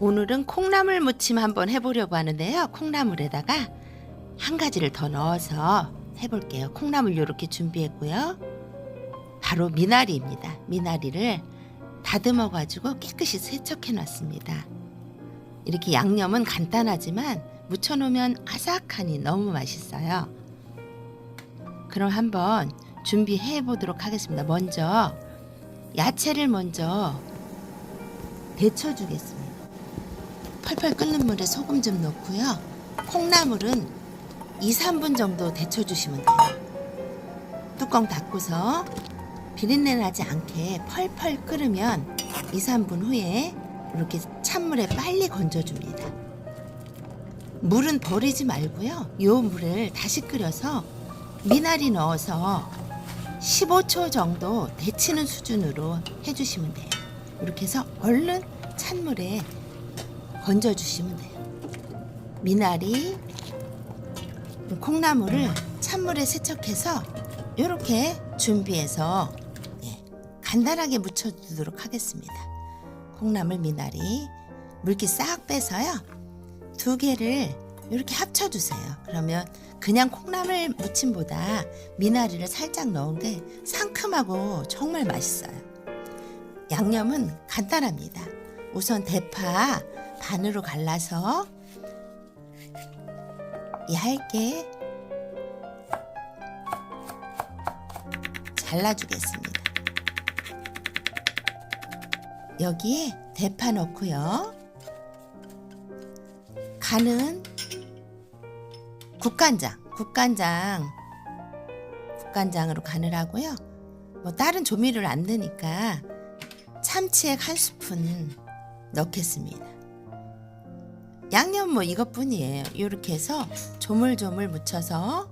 오늘은 콩나물 무침 한번 해보려고 하는데요. 콩나물에다가 한 가지를 더 넣어서 해볼게요. 콩나물 이렇게 준비했고요. 바로 미나리입니다. 미나리를 다듬어 가지고 깨끗이 세척해 놨습니다. 이렇게 양념은 간단하지만 무쳐 놓으면 아삭하니 너무 맛있어요. 그럼 한번 준비해 보도록 하겠습니다. 먼저 야채를 먼저 데쳐 주겠습니다. 펄펄 끓는 물에 소금 좀 넣고요. 콩나물은 2, 3분 정도 데쳐주시면 돼요. 뚜껑 닫고서 비린내 나지 않게 펄펄 끓으면 2, 3분 후에 이렇게 찬물에 빨리 건져줍니다. 물은 버리지 말고요. 요 물을 다시 끓여서 미나리 넣어서 15초 정도 데치는 수준으로 해주시면 돼요. 이렇게 해서 얼른 찬물에 건져주시면 돼요. 미나리, 콩나물을 찬물에 세척해서 이렇게 준비해서 예, 간단하게 무쳐주도록 하겠습니다. 콩나물, 미나리, 물기 싹 빼서요. 두 개를 이렇게 합쳐주세요. 그러면 그냥 콩나물 무침보다 미나리를 살짝 넣은 게 상큼하고 정말 맛있어요. 양념은 간단합니다. 우선 대파 반으로 갈라서 얇게 잘라주겠습니다. 여기에 대파 넣고요. 간은 국간장, 국간장, 국간장으로 간을 하고요. 뭐 다른 조미료를 안 넣으니까 참치액 한 스푼 넣겠습니다. 양념 뭐 이것뿐이에요. 이렇게 해서 조물조물 묻혀서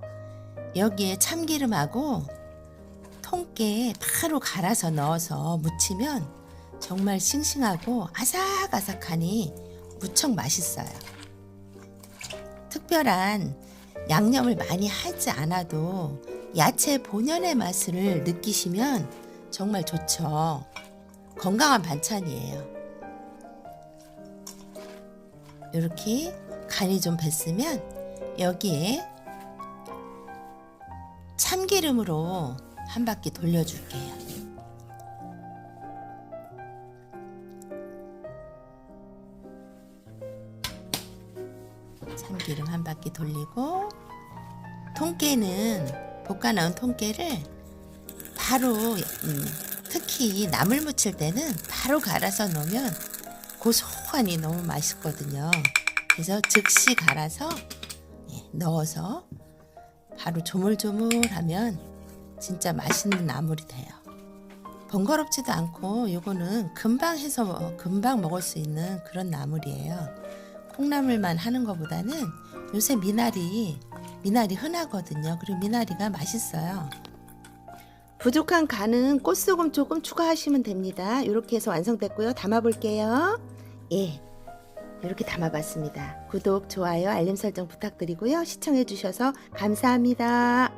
여기에 참기름하고 통깨 바로 갈아서 넣어서 무치면 정말 싱싱하고 아삭아삭하니 무척 맛있어요. 특별한 양념을 많이 하지 않아도 야채 본연의 맛을 느끼시면 정말 좋죠. 건강한 반찬이에요. 이렇게 간이 좀 뱄으면 여기에 참기름으로 한 바퀴 돌려줄게요. 참기름 한 바퀴 돌리고 통깨는 볶아 넣은 통깨를 바로 음, 특히 나물 무칠 때는 바로 갈아서 넣으면 고소하니 너무 맛있거든요. 그래서 즉시 갈아서 예, 넣어서 바로 조물조물하면 진짜 맛있는 나물이 돼요. 번거롭지도 않고 요거는 금방 해서 먹- 금방 먹을 수 있는 그런 나물이에요. 콩나물만 하는 것보다는 요새 미나리 미나리 흔하거든요. 그리고 미나리가 맛있어요. 부족한 간은 꽃소금 조금 추가하시면 됩니다. 이렇게 해서 완성됐고요. 담아볼게요. 예. 이렇게 담아봤습니다. 구독, 좋아요, 알림 설정 부탁드리고요. 시청해주셔서 감사합니다.